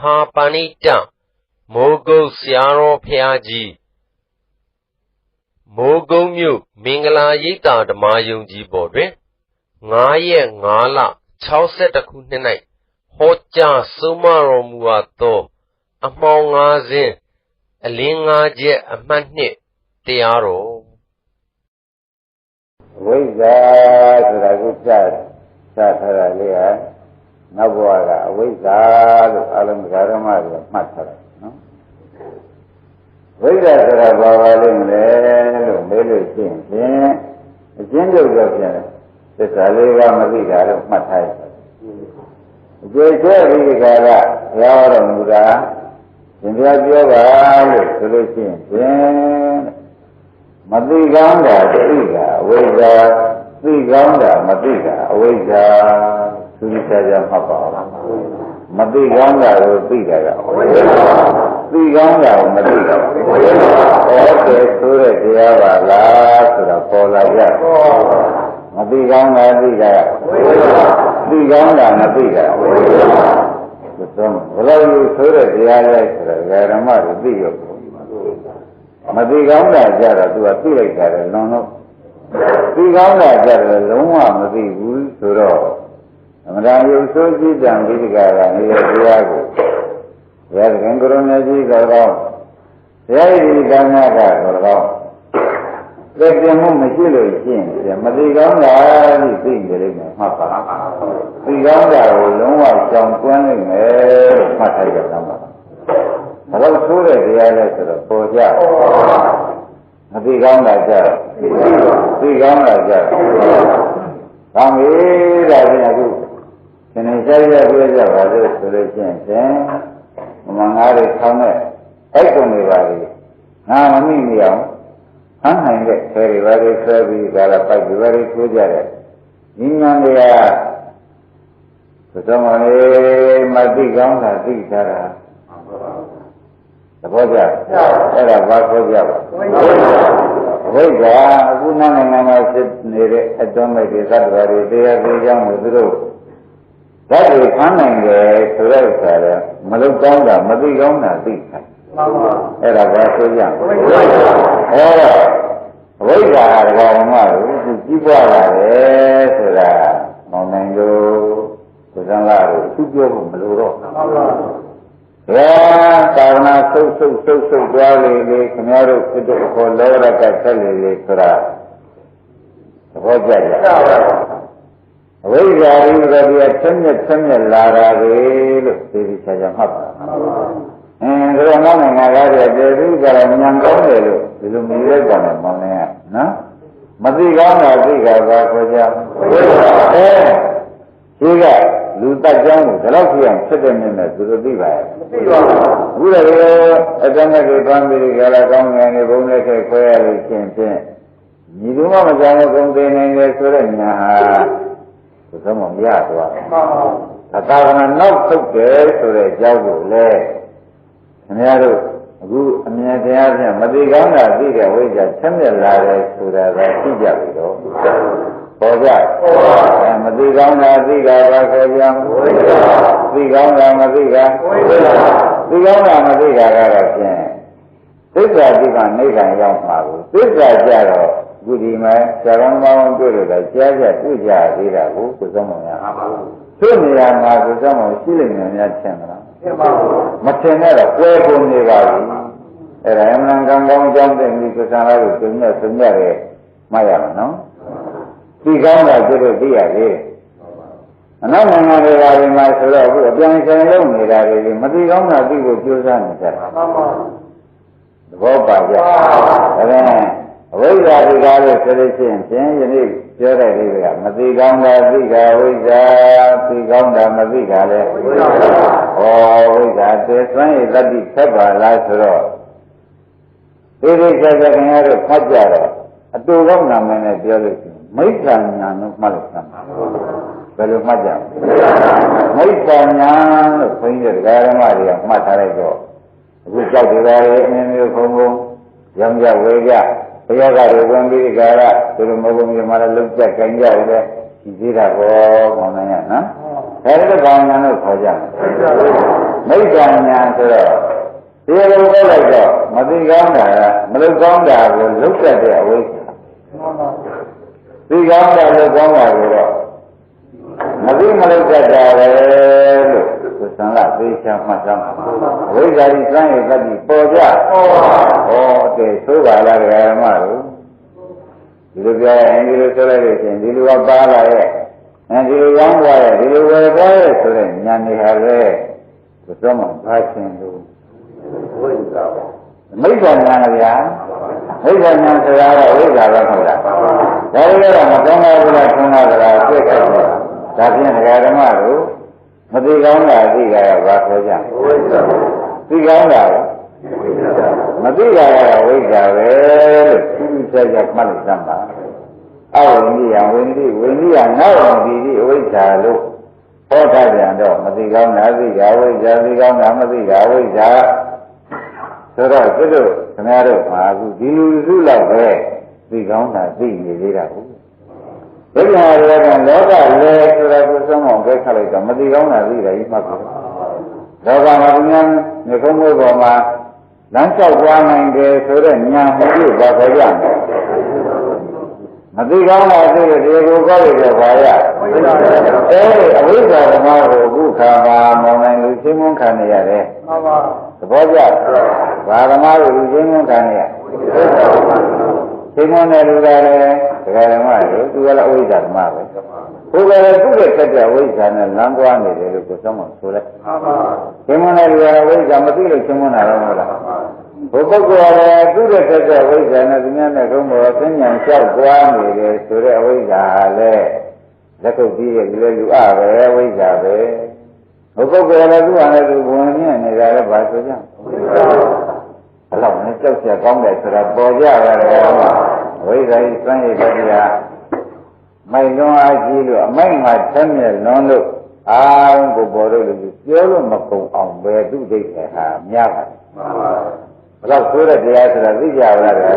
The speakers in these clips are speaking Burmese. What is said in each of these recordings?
ဟာပဏိတမိုးကုတ်ဆရာတော်ဖျားကြီးမိုးကုတ်မြို့မင်္ဂလာရိပ်သာဓမ္မယုံကြီးပေါ်တွင်9ရက်5လ62ခုနှစ်၌ဟောကြားဆုံးမတော်မူအပ်သော အမှောင်၅စင်းအလင်း၅ချက်အမှတ်နှစ်တရားတော်ဝိဇ္ဇာဆိုတာကိုစစထားတာလေးဟာ နောက်ဘဝကအဝိဇ္ဇာလို့အလုံးဓမ္မတွေမှတ်ထားတယ်နော်ဝိဇ္ဇာဆိုတာဘာပါလိမ့်မလဲလို့မေးလို့ရှိရင်အကျဉ်းချုပ်တော့ပြန်သစ္စာလေးကမသိတာလို့မှတ်ထားရတယ်အကျေကျဲဒီကကဘုရားတော်မူတာရှင်ဘုရားပြောပါလို့ဆိုလို့ရှိရင်မသိကောင်းတာသိတာအဝိဇ္ဇာသိကောင်းတာမသိတာအဝိဇ္ဇာ သူဒီဆရာမှတ်ပါလားမသိကောင်းတာကိုသိတာကအဝိဇ္ဇာသိကောင်းတာကိုမသိတာအဝိဇ္ဇာဟောတယ်ဆိုတဲ့တရားပါလားဆိုတော့ပေါ်လာကြမသိကောင်းတာသိတာအဝိဇ္ဇာသိကောင်းတာမသိတာအဝိဇ္ဇာသုံးဘယ်လိုယူဆိုတဲ့တရားလဲဆိုတော့ဓမ္မတွေသိရပုံမသိကောင်းတာကြတော့သူကသိလိုက်တာလေလွန်လို့သိကောင်းတာကြတော့လုံးဝမသိဘူးဆိုတော့အ မှန်တရားရုပ်ဆိုးကြည့်တံဝိဒကာကနေတဲ့တရားကိုဘုရားသခင်ကိုရုဏာကြီးတော်ကောင်းဘုရားဤဒီကံနာကတော်ကောင်းသိပြမှုမရှိလို့ရှိရင်မသိကောင်းတာကြီးသိနေလိမ့်မယ်မှတ်ပါသိကောင်းတာကိုလုံးဝကြောင်ကျွမ်းနိုင်မယ်လို့မှတ်ထားကြတာပါဘယ်လိုဆိုးတဲ့တရားလဲဆိုတော့ပေါ်ကြမသိကောင်းတာကြသိကောင်းတာကြကောင်းပြီဒါဖြင့်အခု သင်္နေဆိုင်ရပြကြပါလို့ဆိုလို့ရှိရင်မမငါးတွေထောင်းတဲ့အဲ့ကုန်တွေပါလေငါမမိမရအောင်ဟမ်းနိုင်တဲ့ဆယ်တွေပါလေဆွဲပြီးဒါလည်းပိုက်တွေပါလေထိုးကြတဲ့ဉာဏ်တွေကသတ္တမလေးမသိကောင်းတာသိကြတာသဘောကျအဲ့ဒါဘာခေါ်ကြပါဝိဇ္ဇာအခုနိုင်ငံမှာဖြစ်နေတဲ့အတုံးမိတ်တွေသတ္တဝါတွေတရားသေးကြောင်းကိုသူတို့ ဓာတ်တွေခံနိုင်တယ်ဆိုတဲ့ဥစ္စာလည်းမလုကောင်းတာမသိကောင်းတာသိတယ်မှန်ပါအဲ့ဒါဘာဆိုကြဝိဇ္ဇာအဲ့တော့ဝိဇ္ဇာကဘာမှမဟုတ်ဘူးကြီးပွားလာတယ်ဆိုတာမောင်နိုင်တို့ကိုယ်စံလာတို့သူပြောဖို့မလိုတော့မှန်ပါဘယ်ကာရဏဆုပ်ဆုပ်ဆုပ်ဆုပ်သွားလေလေခင်ဗျားတို့ဖြစ်တဲ့ခေါ်လောရကဆက်လေလေဆိုတာသဘောကျကြ အဝိဇ္ဇာရိသတိအဆက်မြက်ဆက်မြက်လာတာလေလို့သိသိချာချာမှတ်ပါအင်းဒါတော့နိုင်ငံကားတွေတည်ပြီးကြတော့ညံကောင်းတယ်လို့ဒီလိုမြည်လိုက်တာနဲ့မောင်းနေရနော်မသိကောင်းတာသိတာပါခေါ်ကြအဲဒီကလူတက်ကြောင်းကိုဒီလောက်ကြည့်အောင်ဖြစ်တဲ့မြင်နဲ့သူတို့သိပါရဲ့မသိပါဘူးအခုလည်းအတန်းကပန်းပြီးကြလာကောင်းငယ်နေဘုံနဲ့ခွဲရလို့ရှင်ဖြင့်ညီတို့မှမကြောင်တဲ့ဘုံသိနေတယ်ဆိုတဲ့ညာဟာ ဘုရားမရသွားမှန်ပါအသာကနာနောက်ထုတ်တယ်ဆိုတဲ့အကြောင်းကိုလည်းခင်ဗျားတို့အခုအမြင်တရားဖြင့်မသိကောင်းတာသိတဲ့ဝိဇ္ဇာဆက်မြက်လာတယ်ဆိုတာကသိကြပြီတော့ပေါ်ကြအဲမသိကောင်းတာသိတာပါခေါ်ကြဝိဇ္ဇာသိကောင်းတာမသိတာဝိဇ္ဇာသိကောင်းတာမသိတာကတော့ဖြင့်သစ္စာတိကနေခံရောက်မှာကိုသစ္စာကြတော့ ခုဒီမှာဇာတော်မောင်းတွေ့လို့လည်းကြားကြတွေ့ကြသေးတာကိုကိုယ်ဆုံးမရပါဘူးသူ့နေရာမှာကိုယ်ဆုံးမရှိလိမ့်မယ်များထင်မလားထင်ပါဘူးမထင်တော့ကွဲကုန်နေပါဘူးအဲ့ဒါအမှန်ကန်ကောင်းကြောင်းတဲ့ဒီကုသလာကိုသူမြတ်သူမြတ်ရဲ့မှတ်ရမှာနော်ဒီကောင်းတာသူတို့သိရသေးအနောက်နိုင်ငံတွေကဒီမှာဆိုတော့အခုအပြန်ဆိုင်လုံးနေတာတွေမသိကောင်းတာသိဖို့ကြိုးစားနေကြတာမှန်ပါသဘောပါကြဒါနဲ့ အဝိဇ္ဇာဒီကားလို့ဆိုလို့ရှိရင်ဖြင့်ယနေ့ပြောတဲ့လေးကမသိကောင်းတာသိတာဝိဇ္ဇာသိကောင်းတာမသိတာလေဝိဇ္ဇာဟောဝိဇ္ဇာသေသွမ်းရတတိဆက်ပါလားဆိုတော့ဒီဒီဆက်ဆက်ခင်ဗျားတို့ဖတ်ကြတော့အတူကောင်းနာမည်နဲ့ပြောလို့ရှိရင်မိစ္ဆာညာလို့မှတ်လို့သမ်းပါဘယ်လိုမှတ်ကြမိစ္ဆာညာလို့ခွင်းတဲ့ဒကာရမတွေကမှတ်ထားလိုက်တော့အခုကြောက်ကြတယ်အင်းမျိုးခုံခုံရောင်ကြဝေကြ ဘုရားကတွေဝင်ပြီးကြတာသူတို့မဟုတ်ဘူးမြမလည်းလုံးချက်ကြင်ကြတယ်ဒီသေးတာကောကောင်းနေရနော်အဲဒီလိုကောင်းညာလို့ခေါ်ကြတယ်မိစ္ဆာညာဆိုတော့ဒီလိုပြောလိုက်တော့မသိကောင်းတာကမလုကောင်းတာကိုလုတ်တတ်တဲ့အဝိဇ္ဇာသိကောင်းတာလုကောင်းတာကိုတော့မသိမလုတတ်တာပဲလို့ သစ္စာကသေချာမှတ်သားမှာအဝိဇ္ဇာကြီးစမ်းရတတ်ပြီးပေါ်ကြဟောဟောတဲ့သိုးပါလားဓမ္မတို့ဒီလိုပြောရင်ဒီလိုဆိုလိုက်လို့ရှိရင်ဒီလိုကပါလာရဲ့အဲဒီလိုရောင်းသွားရဲ့ဒီလိုဝယ်သွားရဲ့ဆိုတဲ့ညာနေဟာလေဘုရားမှာဘာရှင်လို့ဝိဇ္ဇာပါမိစ္ဆာညာဗျာမိစ္ဆာညာဆိုတာတော့ဝိဇ္ဇာပဲမဟုတ်လားဒါတွေကတော့မကောင်းတာကလည်းဆုံးတာကလည်းသိခဲ့တယ်ဒါဖြင့်ဒကာဓမ္မတို့ မသိကောင်းတာသိကြရပါခေါ်ကြဝိဇ္ဇာသိကောင်းတာမသိကြရတာဝိဇ္ဇာပဲလို့သူသူဆက်ဆက်မှတ်လို့သမ်းပါအဝိနည်းယဝိနည်းဝိနည်းယနောက်ဝိနည်းအဝိဇ္ဇာလို့ဟောတာပြန်တော့မသိကောင်းတာသိကြဝိဇ္ဇာသိကောင်းတာမသိကြဝိဇ္ဇာဆိုတော့သူတို့ခင်ဗျားတို့မှာအခုဒီလူစုလောက်ပဲသိကောင်းတာသိနေသေးတာဟုတ် ဘုရားရဲ့ကလောကလဲဆိုတာကိုသုံးအောင်ပဲခတ်လိုက်တော့မသိကောင်းတာသိတယ်ကြီးမှတ်ပါလောကမှာဘုရားမြေကုန်းဘုရားမှာလမ်းလျှောက်သွားနိုင်တယ်ဆိုတော့ညာမှုကိုဘာခေါ်ကြလဲမသိကောင်းတာသိတယ်ဒီကိုကောက်ရတဲ့ဘာရအဲဒီအဝိဇ္ဇာဓမ္မကိုအခုခါမှာမောင်နိုင်လူချင်းမွန်းခံနေရတယ်မှန်ပါသဘောကျဘာဓမ္မကိုလူချင်းမွန်းခံနေရ ချင်းမွန်းတဲ့လူကလည်းဒကာဓမ္မတွေသူကလည်းအဝိဇ္ဇာဓမ္မပဲဘုရားလည်းသူ့ရဲ့တက်တဲ့အဝိဇ္ဇာနဲ့လမ်းသွားနေတယ်လို့ကိုယ်ဆုံးမဆိုလိုက်မှန်ပါချင်းမွန်းတဲ့လူကလည်းဝိဇ္ဇာမသိလို့ချင်းမွန်းတာတော့မဟုတ်လားဘုပုဂ္ဂိုလ်ရယ်သူ့ရဲ့သက်သက်ဝိဇ္ဇာနဲ့သူများနဲ့ကုန်းပေါ်သင်ညာလျှောက်သွားနေတယ်ဆိုတဲ့အဝိဇ္ဇာဟာလေလက်ကုပ်ပြီးရဲ့လူလည်းလူအပဲဝိဇ္ဇာပဲဘုပုဂ္ဂိုလ်ရယ်သူ့ဟာလည်းသူဝင်မြင်နေတာလည်းဘာဆိုကြ ဘယ်တော့နဲ့ကြောက်ရကောင်းတယ်ဆိုတာပေါ်ကြရတယ်ဝိဇ္ဇာကြီးစွန့်ရည်တရားမိုက်လွန်အားကြီးလို့အမိုက်မှာဆမ်းမြဲလွန်လို့အာရုံကိုပေါ်လို့လို့ပြောလို့မကုန်အောင်ပဲသူ့ဒိဋ္ဌိဟာများပါတယ်ဘယ်တော့ဆိုတဲ့တရားဆိုတာသိကြပါလားအဲ့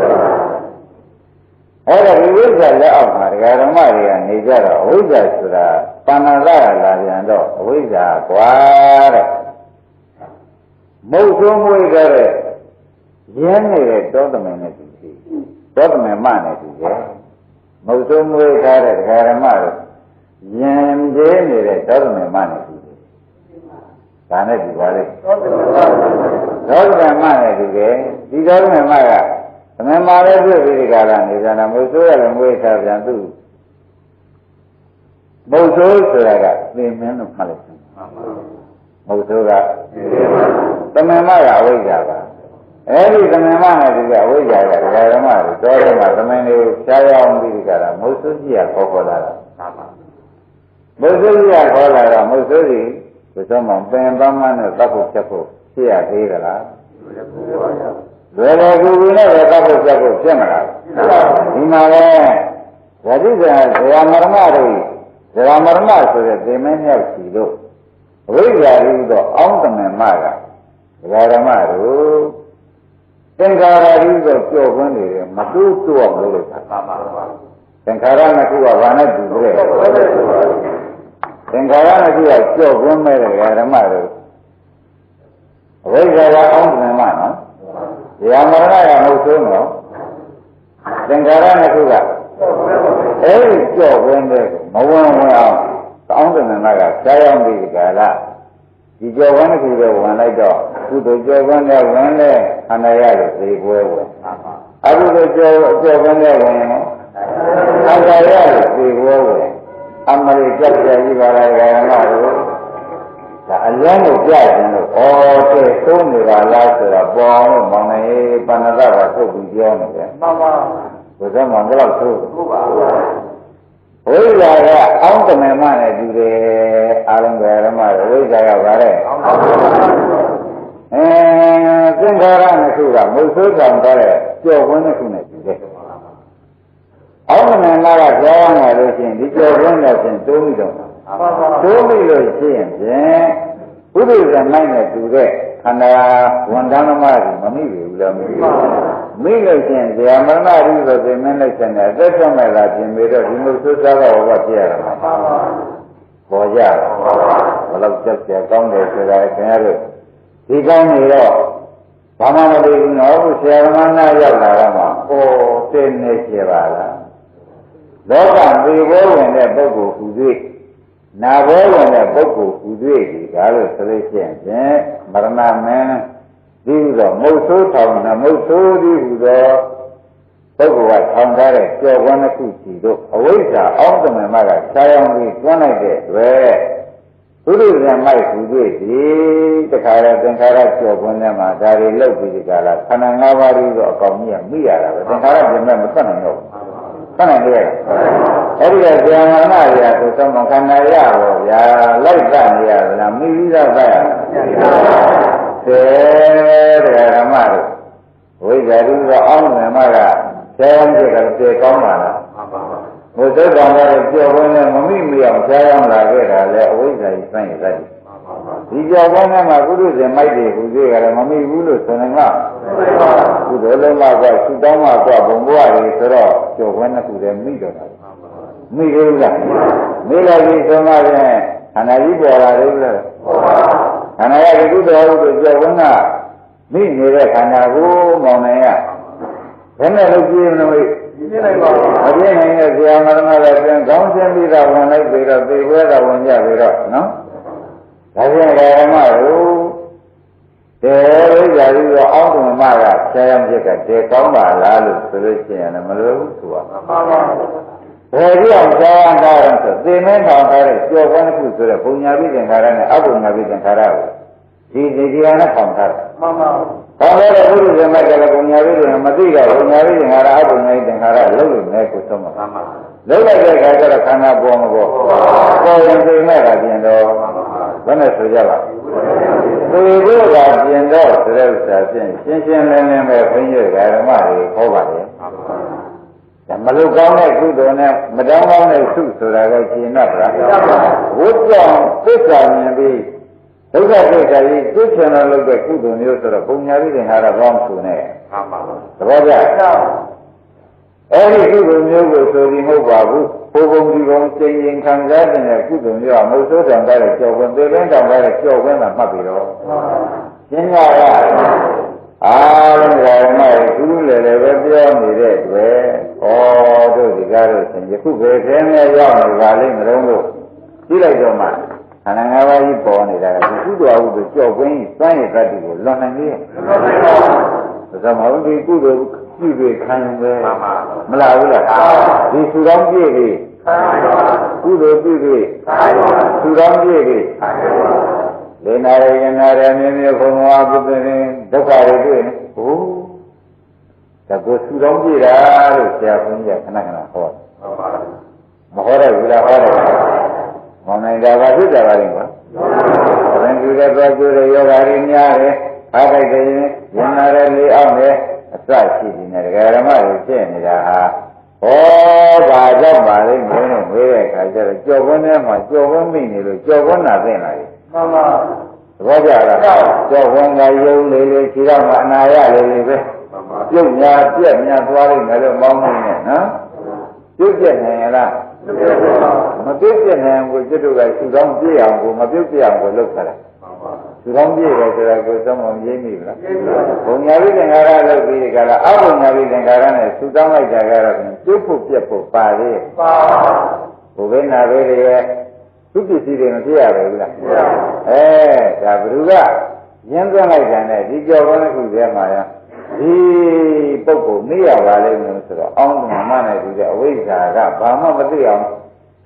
ဒါဒီဝိဇ္ဇာလက်အောက်မှာဒကာဓမ္မတွေကနေကြတော့အဝိဇ္ဇာဆိုတာပဏ္ဏလာလာပြန်တော့အဝိဇ္ဇာကွာတဲ့မုတ်ဆိုးမွေးကြတဲ့ ရင်းနေတဲ့တောသမင်နဲ့တူစီတောသမင်မနဲ့တူရဲ့မုတ်ဆိုးမွေးထားတဲ့ဒကာဓမ္မတို့ယင်သေးနေတဲ့တောသမင်မနဲ့တူတယ်ဒါနဲ့တူပါလေသောသမင်မနဲ့တူတယ်ဒီသောသမင်မကသမင်မလည်းပြည့်ပြီးဒီကလာနေကြတာမုတ်ဆိုးရလည်းမွေးထားပြန်သူ့မုတ်ဆိုးဆိုတာကသင်မင်းလို့မှတ်လိုက်တယ်မုတ်ဆိုးကသမင်မကအဝိဇ္ဇာပါ အဲ့ဒီသမင်မနဲ့ဒီကအဝိဇ္ဇာကဒကာဓမ္မတွေတော်တယ်မှာသမင်တွေကိုဖြားရအောင်ပြီးဒီကလာမုတ်ဆိုးကြီးကခေါ်ခေါ်လာတာမုတ်ဆိုးကြီးကခေါ်လာတော့မုတ်ဆိုးကြီးဘယ်တော့မှပင်ပန်းမနဲ့တပ်ဖို့ချက်ဖို့ဖြစ်ရသေးကြလားလွယ်လွယ်ကူကူနဲ့ပဲတပ်ဖို့ချက်ဖို့ဖြစ်မလားဒီမှာလဲဓာတိကဇေယမရမတို့ဇေယမရမဆိုတဲ့သင်မင်းမြောက်စီတို့အဝိဇ္ဇာရူသောအောင်းတမင်မကဒကာဓမ္မတို့ သင်္ခါရရူသောကြော့ခွန်းနေတယ်မတူးတူအောင်လုပ်လိုက်တာပါပါသင်္ခါရနှစ်ခုကဘာနဲ့တူလဲသင်္ခါရနှစ်ခုကကြော့ခွန်းမဲ့တဲ့ဒကာဓမ္မတို့အဝိဇ္ဇာကအောင်းတမင်မနော်ဇေယမရဏကမဟုတ်သေးနော်သင်္ခါရနှစ်ခုကအဲ့ဒီကြော့ခွန်းတဲ့မဝင်ဝင်အောင်တောင်းတဲ့နာကဆရာရောက်ပြီးကြလားဒီကြော်ဝမ်းတစ်ခုတော့ဝင်လိုက်တော့ ကုသိုလ်ကြော်ဝမ်းနဲ့ဝင်လဲခန္ဓာရလို့သိပွဲဝင်အကုသိုလ်ကြော်ကြော်ဝမ်းနဲ့ဝင်ခန္ဓာရလို့သိပွဲဝင်အမရိကြက်ကြကြီးပါလားဓမ္မတို့ဒါအလန်းကိုကြခြင်းလို့ဩတဲ့သုံးနေပါလားဆိုတော့ပေါ်အောင်လို့မောင်နေပဏ္ဏတကထုတ်ပြီးပြောနေတယ်မှန်ပါဘုရားမောင်ဘယ်လောက်သို့ဟုတ်ပါဘူးဝိဇ္ဇာကအောင်းတမေမနဲ့တူတယ်အာရုံကဓမ္မဝိဇ္ဇာကဗါတဲ့ အောင်းတမေမအဲသင်္ခါရနှစ်ခုကမုတ်ဆိုးဆောင်သွားတဲ့ကြော်ခွန်းနှစ်ခုနဲ့တူတယ်အောင်းတမေမကကြောင်းလာလို့ရှိရင်ဒီကြော်ခွန်းနဲ့ဖြင့်တိုးပြီးတော့တိုးပြီးလို့ရှိရင်ဖြင့်ဘုဒ္ဓဇမိုင်းနဲ့တူတဲ့ခန္ဓာဝန်တန်းသမားကြီးမမိဘူးလားမမိဘူးမိလို့ချင်းဇာမရဏရုဆိုပြင်မင်းလိုက်တဲ့နဲ့အသက်ဆုံးမဲ့လာပြင်ပြီးတော့ဒီလိုသုစားကဘောဖြစ်ရတာမှာပေါ်ကြဘယ်လောက်ကြောက်ကြကောင်းတယ်ဆိုတာခင်ဗျားတို့ ဒီကောင်းနေတော့ဘာမှမသိဘူးနော်ဘုဆရာသမားနာရောက်လာတော့မှဩတင်းနေကြပါလားလောကမေဘောဝင်တဲ့ပုဂ္ဂိုလ်ဟူ၍နာဘောဝင်တဲ့ပုဂ္ဂိုလ်ဟူ၍ဒီကားလို့ဆိုလို့ရှိရင်ဖြင့်မရဏမင်းဒီဟူသောမုတ်ဆိုးထောင်နမုတ်ဆိုးဒီဟူသောပုဂ္ဂိုလ်ကထောင်ထားတဲ့ကြော်ဝန်းတစ်ခုစီတို့အဝိဇ္ဇာအောက်တမန်မကခြားရောင်ပြီးတွန်းလိုက်တဲ့ အတွက်ဘုရုဇံမိုက်ဟူ၍ဒီတခါရသင်္ခါရကြော်ဝန်းထဲမှာဒါတွေလောက်ပြီးဒီကလာခန္ဓာ၅ပါးပြီးတော့အကောင်ကြီးကမိရတာပဲသင်္ခါရပြင်မဲ့မသက်နိုင်တော့ဘူးခဏလေးအဲ့ဒီကဇာမနာရဆိုသမခန္ဓာရတော့ဗျာလိုက်တနေရသလားမိပြီးသားပဲတဲ့တရားဓမ္မတို့ဝိဇ္ဇာတုကအောင်းနေမှာကဆဲရမ်းတဲ့ကတေကောင်းပါလား ဘုသုတ္တံလည်းကြော်ဝင်းနဲ့မမိမိအောင်ဆဲရမ်းလာခဲ့တာလေအဝိဇ္ဇာကြီးစမ်းရတတ်တယ်ဒီကြော်ဝင်းနဲ့မှာကုသဇင်မိုက်တွေဟူသေးကြတယ်မမိဘူးလို့ဆိုရင်ကကုသိုလ်လုံးမကသုတောင်းမကဘုံဘဝတွေဆိုတော့ကြော်ဝင်းနှစ်ခုတည်းမိတော့တာမိသေးဘူးလားမိလိုက်ပြီဆိုမှပြန်ခန္ဓာကြီးပေါ်လာတယ်လို့ခန္ဓာရကုသိုလ်ဟုတ်လို့ကြော်ဝင်းကမိနေတဲ့ခန္ဓာကိုမောင်နိုင်ရဘယ်နဲ့လို့ကြည့်မလို့ ပြင်းနိုင်ပါဘူးအပြင်းနိုင်တဲ့ဇာမရဏလည်းပြန်ခေါင်းဆင်းပြီးတော့ဝင်လိုက်ပြီးတော့သေပွဲတော်ဝင်ကြပြီးတော့နော်ဒါပြန်ဓမ္မတို့တေဝိဇာပြီးတော့အောင်းကမကဆရာမြစ်ကတေကောင်းပါလားလို့ဆိုလို့ရှိရင်လည်းမလိုဘူးသူကမှန်ပါပါဘယ်ဒီအောင်သာတာရဆိုသေမင်းတော်ထားတဲ့ကြော်ကွန်းတစ်ခုဆိုတဲ့ဘုံညာပိသင်္ခါရနဲ့အဘုံညာပိသင်္ခါရကိုဒီဒီတရားနဲ့ထောင်ထားတယ်မှန်ပါ ဘာလဲတဲ့ဘုရားဇမကလည်းဘုံညာပိသင်္ခါရမသိတော့ဘုံညာပိသင်္ခါရအဘုံညာပိသင်္ခါရလုံးလို့မဲကိုသုံးမှာမှန်ပါလုံးလိုက်တဲ့အခါကျတော့ခန္ဓာပေါ်မပေါ်ပေါ်ရင်သိမဲ့တာပြင်တော့ဘယ်နဲ့ဆိုကြပါသေဖို့ကပြင်တော့ဆိုတဲ့ဥစ္စာဖြင့်ရှင်းရှင်းလင်းလင်းပဲဘုန်းကြီးဓမ္မတွေဟောပါတယ်ဒါမလုကောင်းတဲ့ကုသိုလ်နဲ့မတောင်းကောင်းတဲ့သုဆိုတာကရှင်းတော့ဗလားဝိတ္တံသစ္စာမြင်ပြီး ဒုက္ခသစ္စာကြီးသိချင်လို့လုပ်တဲ့ကုသိုလ်မျိုးဆိုတော့ပုံညာပြီးတင်ဟာတော့ဘောင်းဆိုနေမှန်ပါသဘောကျအဲ့ဒီကုသိုလ်မျိုးကိုဆိုပြီးမဟုတ်ပါဘူးဘုံဘုံဒီဘုံစိတ်ရင်ခံစားတဲ့ကုသိုလ်မျိုးကမဟုတ်ဆိုးတံတဲ့ကြောက်ဝင်သေလင်းတံတဲ့ကြောက်ဝင်တာမှတ်ပြီးတော့ရှင်းရရအားလုံးဓမ္မရဲ့ကုလူလည်းလည်းပဲပြောနေတဲ့တွေ့ဩတို့ဒီကားတို့ဆင်ယခုပဲခဲနဲ့ရောက်နေပါလိမ့်မလို့လို့ကြည့်လိုက်တော့မှ ခန္ဓာ၅ပါးကြီးပေါ်နေတာကဒီကုသိုလ်အဟုကြောက်ဝင်းစွမ်းရတတ်တယ်ကိုလွန်နိုင်လေ။ဒါမှမဟုတ်ဒီကုသိုလ်ကြည့်ပြီးခံရင်ပဲမလားဘူးလားဒီဆူတောင်းပြည့်ပြီကုသိုလ်ပြည့်ပြီဆူတောင်းပြည့်ပြီလေနာရယနာရမြင်းမြဘုံဝါပုတ္တရင်ဒုက္ခတွေတွေ့နေဟိုဒါကိုဆူတောင်းပြည့်တာလို့ဆရာဘုန်းကြီးကခဏခဏဟောမဟောတဲ့ဘူးလားဟောတယ် မောင်နိုင်တာကဖြစ်ကြပါလိမ့်ကွာဘယ်သူတဲ့ပဲကျိုးတဲ့ယောဂါတွေများတယ်အားတိုက်တယ်ရင်နာရလေးအောင်တယ်အစရှိနေတယ်ဒကာရမတွေဖြစ်နေတာဟာဟောဘာကြောင့်ပါလဲမင်းတို့မေးတဲ့အခါကျတော့ကြော်ကွန်းထဲမှာကြော်ကွန်းမိနေလို့ကြော်ကွန်းနာသိလာတယ်မှန်ပါသဘောကျလားကြော်ကွန်းကယုံလေးလေးခြေတော့မှအနာရလေးလေးပဲပြုတ်ညာပြက်ညာသွားလိမ့်မယ်လို့မောင်းနေတယ်နော် ပြုတ်ပြက်နေရလားမပြုတ်ပြက်နိုင်ဘူးကျွတ်တို့ကသူတော်ပြည့်အောင်ကိုမပြုတ်ပြအောင်ကိုလုပ်ခါတယ်သူတော်ပြည့်တယ်ဆိုတာကိုသုံးမရေးမိဘူးလားဘုံညာဝိသင်္ခါရလုပ်ပြီးကြလားအဘုံညာဝိသင်္ခါရနဲ့သူတောင်းလိုက်တာကတော့ပြုတ်ဖို့ပြက်ဖို့ပါလေပါဘုဘိနာဘေးရဲ့သူပစ္စည်းတွေမဖြစ်ရဘူးလားအဲဒါဘ누구ကရင်းသွင်းလိုက်တယ်နဲ့ဒီကြော်ကောင်းတဲ့ခုထဲမှာရ ဒီပုဂ္ဂိုလ်မေ့ရပါလိမ့်မယ်ဆိုတော့အောင်းကမနဲ့ဒီကအဝိဇ္ဇာကဘာမှမသိအောင်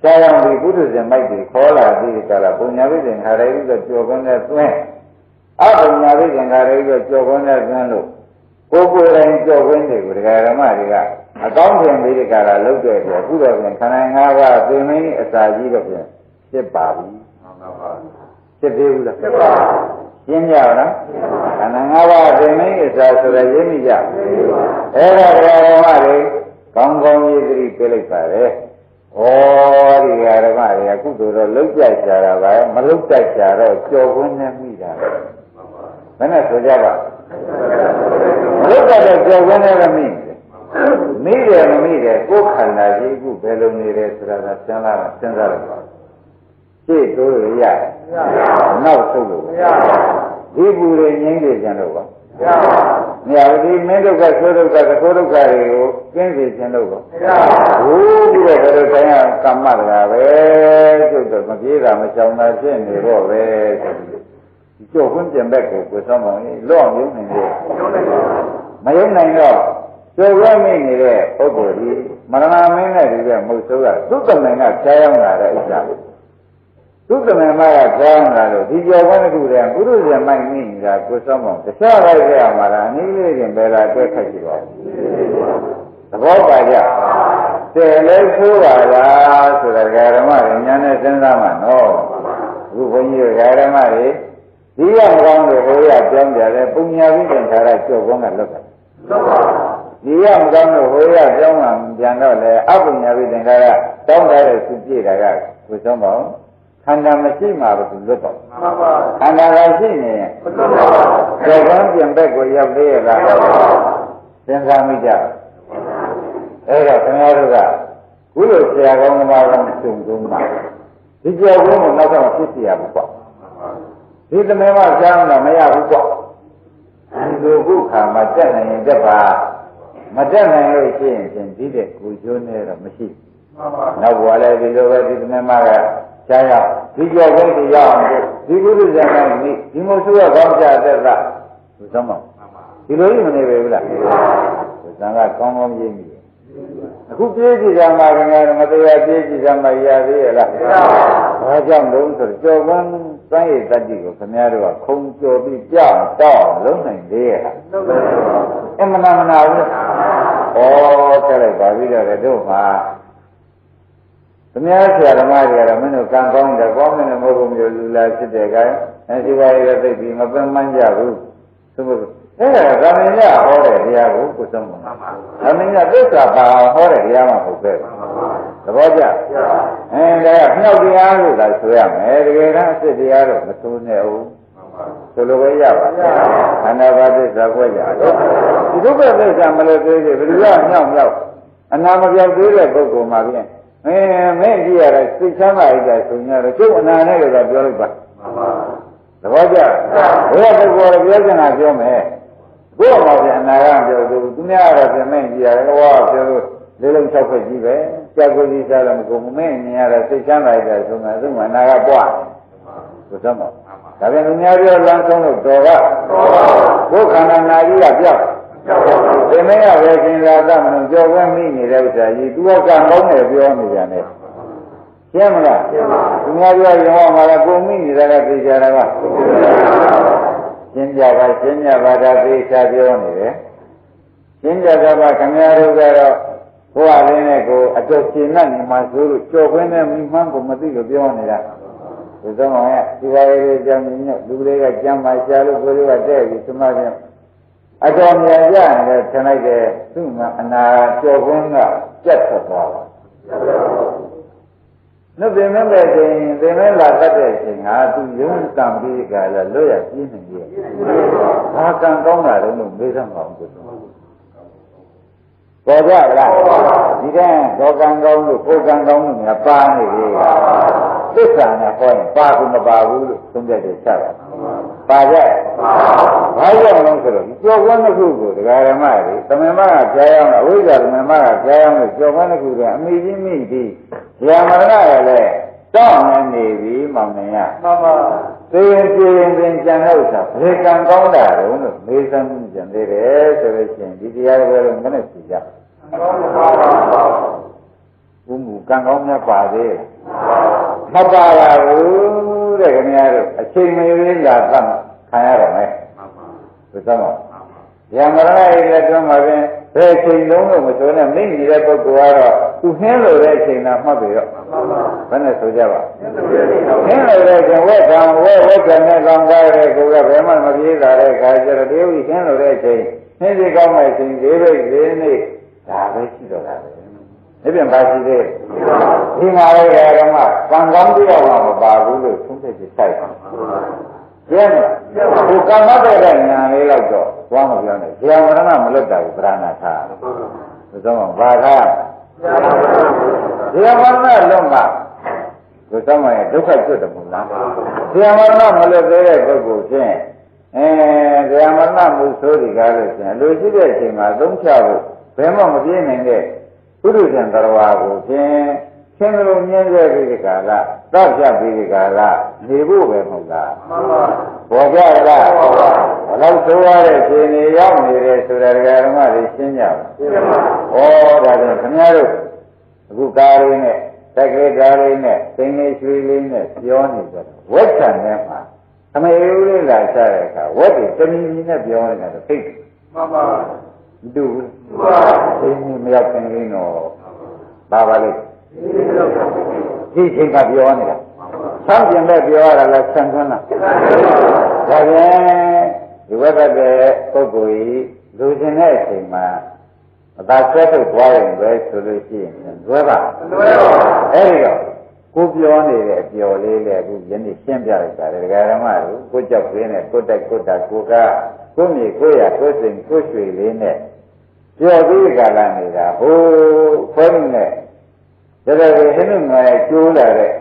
ဆရာတော်ဒီပုထုဇဉ်မိုက်တွေခေါ်လာပြီးကြတာပုံညာဝိဇ္ဇင်ခါရဲပြီးတော့ကြော်ကောင်းတဲ့သွင်းအပုံညာဝိဇ္ဇင်ခါရဲပြီးတော့ကြော်ကောင်းတဲ့သွင်းလို့ကိုယ်ကိုယ်တိုင်ကြော်ခွင်းတွေကိုဒကာဓမ္မတွေကအကောင်းထင်ပြီးဒီကလာလုတ်တဲ့အတွက်ခုတော့ပြန်ခန္ဓာ၅ပါးသင်မင်းအစာကြီးတော့ပြန်ဖြစ်ပါပြီမှန်ပါပါဖြစ်သေးဘူးလားဖြစ်ပါ ရှင်းကြလားခန္ဓာ၅ပါးသင်မင်းအစာဆိုရရင်းမိကြအဲ့ဒါဒကာဓမ္မတွေကောင်းကောင်းရေးသတိပေးလိုက်ပါလေဩဒီဃာရမတွေကကုသိုလ်တော့လုံးကြိုက်ကြတာပါမလုံးကြိုက်ကြတော့ကြော်ခွင်းနဲ့မိတာဘယ်နဲ့ဆိုကြပါမလုံးကြတဲ့ကြော်ခွင်းနဲ့မိမိတယ်မမိတယ်ကိုယ်ခန္ဓာကြီးအခုဘယ်လိုနေတယ်ဆိုတာကစဉ်းစားတာစဉ်းစားလိုက်ပါရှေ့တိုးလို့ရတယ် နောက်ဆုပ်လို့မရဒီပူတွေငြိမ့်စေခြင်းလို့ပါမရဘူးဒီမင်းဒုက္ခဆိုဒုက္ခသကောဒုက္ခတွေကိုကျင်းစေခြင်းလို့ပါဘူးပြီးတော့ဘယ်လိုဆိုင်ရကမ္မတရားပဲကျုပ်တော့မပြေးတာမချောင်တာဖြစ်နေတော့ပဲဆိုပြီးဒီကျုပ်ခွင့်ပြန်ဘက်ကိုကိုဆောင်ပါလေလော့မြုံနေတယ်မယုံနိုင်တော့ကျုပ်ရမိနေတဲ့ပုဂ္ဂိုလ်ဒီမရဏမင်းနဲ့ဒီကမုတ်ဆိုးကသူ့တမန်ကကြားရောက်လာတဲ့ဥစ္စာ သူ့တမန်မကကြားရောက်လာလို့ဒီကြော်ခွင့်တစ်ခုတည်းပုရုဇဉ်မိုက်မိနေတာကိုဆောင်ပါတခြားလိုက်ရမှာလားအနည်းလေးတင်ပဲလားတွဲခတ်ကြည့်ပါသဘောပါကြတယ်လဲဆိုးပါလားဆိုတာဓမ္မတွေညာနဲ့စဉ်းစားမှနော်အခုဘုန်းကြီးဓမ္မတွေဒီရမကောင်းလို့ဟိုရပြောင်းကြတယ်ပုညာဝိသင်္ခါရကြော်ခွင့်ကလွတ်တယ်ဒီရမကောင်းလို့ဟိုရပြောင်းမှပြန်တော့လေအပုညာဝိသင်္ခါရတောင်းထားတဲ့သူပြည့်တာကကိုဆုံးပါဦး ခန္ဓာမရှိမှဘယ်သူလွတ်တော့ခန္ဓာကရှိနေရင်ကြော်ခွင့်ပြင်ဘက်ကိုရောက်သေးရဲ့လားစဉ်းစားမိကြအဲ့တော့ခင်ဗျားတို့ကခုလိုဆရာကောင်းသမားကောင်းစုံစုံမှာဒီကြော်ခွင့်ကိုနောက်ဆုံးဖြစ်စီရဘူးပေါ့ဒီသမင်မကြားမှာမရဘူးပေါ့ဒီလိုခုခါမှာတက်နိုင်ရင်တက်ပါမတက်နိုင်လို့ရှိရင်ဖြင့်ဒီတဲ့ကိုကျိုးနေတော့မရှိနောက်ဘဝလည်းဒီလိုပဲဒီသမင်မက ကြားရဒီကြော်ခွင့်ကိုရအောင်ဒီကုသဇာမနိဒီမို့ဆိုရကောင်းကြတဲ့လားဘုရားမဒီလိုကြီးမနေပဲဘူးလားဇံကကောင်းကောင်းရင်းပြီအခုပြေးကြည့်ကြမှာကငယ်မတရားပြေးကြည့်ကြမှာရသေးရဲ့လားဘာကြောင့်လို့ဆိုတော့ကြော်ကွန်းစမ်းရည်တတ္တိကိုခင်ဗျားတို့ကခုံကြော်ပြီးကြောက်တော့လုံးနိုင်သေးရဲ့လားအမနာမနာဘူးဩဆက်လိုက်ပါပြီးတော့တို့မှာ သမ ्या ဆရာဓမ္မတွေကတော့မင်းတို့ကံကောင်းတယ်ကောင်းတယ်မဟုတ်ဘူးမျိုးလူလာဖြစ်တဲ့ကဲအဲဒီပါရတဲ့သိပြီးမပင်မကြဘူးသို့မဟုတ်အဲ့ဒါကမင်းရဟောတဲ့တရားကိုကိုဆုံးမှာ။ကမင်းရသစ္စာပါဟောတဲ့တရားမှမဟုတ်ပဲ။သဘောကျ။အဲဒါကနှောက်တရားလို့သာဆိုရမယ်။တကယ်တမ်းအစ်တရားတော့မဆိုးနဲ့ဘူး။ဆိုလိုပဲရပါ။ခန္ဓာပါသစ္စာခွဲကြ။ဒီဒုက္ခသစ္စာမလို့သေးသေးဘယ်လိုကမြောက်မြောက်အနာမပြောက်သေးတဲ့ပုဂ္ဂိုလ်မှာပြန် အဲမင်းကြည့်ရတဲ့စိတ်ချမ်းသာရတဲ့ဆိုရင်တော့ကျုပ်အနာနဲ့လည်းပြောလိုက်ပါ။သဘောကျ။ဘယ်ပုဂ္ဂိုလ်ပြောချင်တာပြောမယ်။ဘုရားမှာပြန်အနာဂတ်ပြောသူသူများကတော့ပြန်မင်းကြည့်ရတယ်ဟောပြောလို့လေးလုံး၆ခွက်ကြီးပဲကြာကိုကြီးစားတော့မကုန်မင်းမြင်ရတဲ့စိတ်ချမ်းသာတဲ့ဆိုမှသူ့မှာအနာဂတ်ပွားဘုရားမဒါပြန်လူများပြောလမ်းဆုံးလို့တော်ကဘုခန္ဓာနာကြီးကပြောက် ဒီမင်းကပဲရှင်သာသမဏကြော်ဝဲမိနေတဲ့ဥစ္စာကြီးသူကကံကောင်းတယ်ပြောနေကြတယ်ရှင်းမလားရှင်းပါသူများပြောရင်ဟောမှာလည်းကိုမိနေတာကသိကြတာကရှင်းကြပါရှင်းကြပါဒါသိချပြောနေတယ်ရှင်းကြတာကခင်ဗျားတို့ကတော့ဘုရားရင်းနဲ့ကိုအတော်ရှင်းနေမှဆိုလို့ကြော်ခွင်းနဲ့မိမှန်းကိုမသိလို့ပြောနေတာဒီသောမောင်ရဲ့ဒီပါရေးအကြောင်းညညလူတွေကကြမ်းပါရှာလို့ကိုယ်တွေကတဲ့ပြီးသမားပြန် အတော်မြန်ကြတယ်ထင်လိုက်တယ်သူ့မှာအနာကြော်ခွင်းကပြတ်ထွက်သွားပါနှုတ်ပင်မဲ့တဲ့ချိန်သင်မဲ့လာတတ်တဲ့ချိန်ဟာသူယုံကံပြီးကြလားလွတ်ရပြင်းနေရဲ့ဘာကံကောင်းတာလဲလို့မေးသမ်းပါအောင်ကိုပေါ်ကြလားဒီတဲ့ဒေါကံကောင်းလို့ကိုကံကောင်းလို့များပါနေပြီသစ္စာနဲ့ဟောရင်ပါဘူးမပါဘူးလို့သုံးပြတယ်ချတာ ပါကြဘာကြောင့်လဲဆိုတော့ကြော်ကွန်းတစ်ခုကိုဒကာရမတွေသမင်မကကြားရောက်အဝိဇ္ဇာသမင်မကကြားရောက်လို့ကြော်ကွန်းတစ်ခုကအမိကြီးမိပြီးဇာမရဏရလည်းတောင်းနေနေပြီမောင်နေရမှန်ပါသိရင်ပြရင်ပင်ကြံတဲ့ဥစ္စာဘယ်ကံကောင်းတာတုံးလို့မေးစမ်းကြံသေးတယ်ဆိုလို့ရှိရင်ဒီတရားတွေလည်းမနဲ့သိကြဘုမူကံကောင်းများပါသေးမပါပါဘူး တဲ့ခင်ဗျားတို့အချိန်မရွေးလာသတ်ခံရတော့မယ်ဘုရားမောရမရဏရဲ့လက်တွန်းမှာပင်ဘယ်ချိန်လုံးလို့မဆိုနဲ့မိနေတဲ့ပုဂ္ဂိုလ်ကတော့သူဟင်းလို့တဲ့အချိန်သာမှတ်ပြီတော့ဘယ်နဲ့ဆိုကြပါဟင်းလို့တဲ့အချိန်ဝက်ကံဝက်ဝက်ကံနဲ့ကောင်းကားတဲ့ကိုယ်ကဘယ်မှမပြေးတာတဲ့ခါကျတော့တယောက်ကြီးဟင်းလို့တဲ့အချိန်နှင်းစီကောင်းတဲ့အချိန်၄ဘိတ်၄နေ့ဒါပဲရှိတော့တာပဲ ဒီပြန်ပါရှိသေးဒီမှာလည်းဓမ္မကံကောင်းတရားမှမပါဘူးလို့သုံးသက်ချက်ဆိုင်ပါကျဲမလားဒီကမ္မတဲ့ညာလေးတော့သွားမပြောနဲ့ဇာမရဏမလွတ်တာကိုပြာဏထားဘုရားဘာသာဇာမရဏလွတ်မှာဘုရားမရဲ့ဒုက္ခကျွတ်တယ်မဟုတ်လားဇာမရဏမလွတ်သေးတဲ့ပုဂ္ဂိုလ်ဖြင့်အဲဇာမဏမှုဆိုးဒီကားလို့ရှင်လူရှိတဲ့အချိန်မှာသုံးချဖို့ဘယ်မှမပြည့်နိုင်တဲ့ ပုရုဇဉ်တော်ဝါကိုဖြင့်သင်္ကလုံးမြင်းခဲ့ပြီးဒီကာလသတ်ပြပြီးဒီကာလနေဖို့ပဲမဟုတ်လားမှန်ပါပေါ်ကြလားဘလောက်ဆိုရတဲ့ခြေနေရောက်နေတယ်ဆိုတာဒကာဓမ္မတွေရှင်းကြပါရှင်းပါဩဒါကြောင့်ခင်ဗျားတို့အခုကားလေးနဲ့တက်ကလေးကားလေးနဲ့စိန်လေးရွှေလေးနဲ့ပြောနေကြတယ်ဝက်ဆံထဲမှာအမေဦးလေးလာချတဲ့အခါဝက်တွေတမီမီနဲ့ပြောနေတာတော့သိတယ်မှန်ပါ မတူဘူးမှန်ပါစိန်ကြီးမရောက်ခင်လေးတော့ဘာပါလိမ့်ဒီလိုပါဒီချိန်ကပြောနေတာဆန်းပြင်မဲ့ပြောရတာလားဆန်းသွန်းလားဒါပြန်ဒီဝက်ကတဲ့ပုဂ္ဂိုလ်ကြီးလူကျင်တဲ့အချိန်မှာအသာဆွဲထုတ်သွားရင်ပဲဆိုလို့ရှိရင်လွဲပါလွယ်ပါအဲ့ဒီတော့ကိုပြောနေတဲ့အပျော်လေးလေအခုယနေ့ရှင်းပြလိုက်တာဒကာရမတို့ကိုကြောက်ခင်းနဲ့ကိုတက်ကိုတာကိုကကိုမြေကိုရကိုစိန်ကိုရွှေလေးနဲ့ ပျော်ပြီးကြလာနေတာဟိုးခွဲနေတယ်ဒါကြတဲ့ဟင်းနဲ့ငါကျိုးလာတဲ့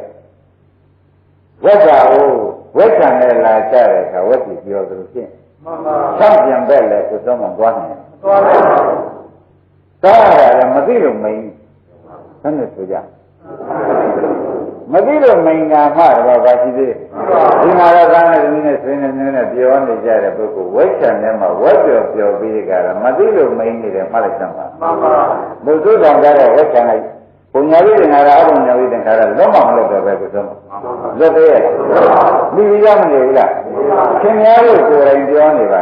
ဝက်ကဟိုဝက်ဆံနဲ့လာကြတဲ့အခါဝက်ကြီးပြောသလိုဖြင့်မှန်ပါဆောက်ပြန်ပဲလေကိုတော့မှသွားနေတယ်သွားပါတားရတယ်မသိလို့မိန်ဘယ်နဲ့ဆိုကြမ သိလို့မိန်ကမှတော့ဘာရှိသေးဒီမှာတော့သားနဲ့သမီးနဲ့ဆွေးနေနေနဲ့ပြောနေကြတဲ့ပုဂ္ဂိုလ်ဝိဆံထဲမှာဝက်ပြောပြောပြီးကြတာမသိလို့မိန်နေတယ်မှတ်လိုက်စမ်းပါမှန်ပါဘုသူတော်ကြတဲ့ဝက်ဆံလိုက်ပုံညာလေးတင်္ဂါရအပုံညာလေးတင်္ဂါရလုံးမမလို့တော့ပဲကိုဆုံးလွတ်သေးရဲ့မိပြီးသားမနေဘူးလားခင်ဗျားတို့ကိုယ်တိုင်ပြောနေပါ